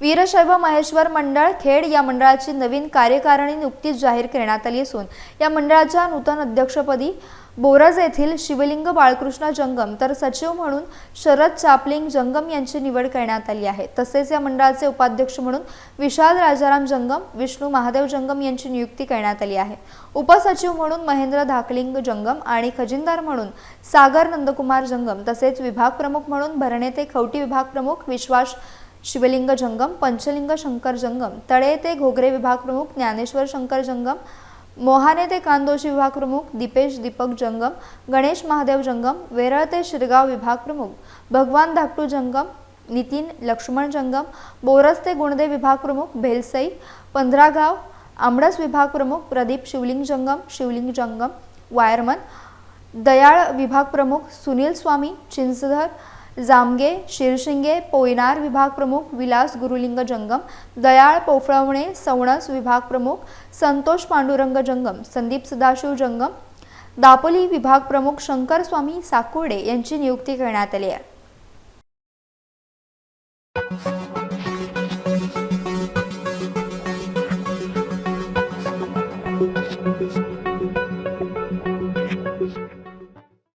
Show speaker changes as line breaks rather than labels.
वीरशैव महेश्वर मंडळ खेड या मंडळाची नवीन कार्यकारिणी नुकतीच जाहीर करण्यात आली असून या मंडळाच्या नूतन अध्यक्षपदी बोरज येथील शिवलिंग बाळकृष्ण जंगम तर सचिव म्हणून शरद चापलिंग जंगम यांची निवड करण्यात आली आहे. तसेच या मंडळाचे उपाध्यक्ष म्हणून विशाल राजाराम जंगम विष्णू महादेव जंगम यांची नियुक्ती करण्यात आली आहे. उपसचिव म्हणून महेंद्र धाकलिंग जंगम आणि खजिनदार म्हणून सागर नंदकुमार जंगम तसेच विभाग प्रमुख म्हणून भरणे ते खवटी विभाग प्रमुख विश्वास शिवलिंग जंगम पंचलिंग शंकर जंगम तळे ते घोगरे विभाग प्रमुख ज्ञानेश्वर शंकर जंगम मोहाने ते कांदोशी विभाग प्रमुख दीपेश दीपक जंगम गणेश महादेव जंगम वेरळ ते शिरगाव विभाग प्रमुख भगवान धाकटू जंगम नितीन लक्ष्मण जंगम बोरस ते गुणदेव विभाग प्रमुख भेलसई पंधरागाव आमडस विभाग प्रमुख प्रदीप शिवलिंग जंगम शिवलिंग जंगम वायरमन दयाळ विभाग प्रमुख सुनील स्वामी चिंचधर जामगे शिरशिंगे पोयनार विभाग प्रमुख विलास गुरुलिंग जंगम दयाळ पोफळवणे सवणस विभाग प्रमुख संतोष पांडुरंग जंगम संदीप सदाशिव जंगम दापोली विभाग प्रमुख शंकर स्वामी साकुर्डे यांची नियुक्ती करण्यात आली आहे.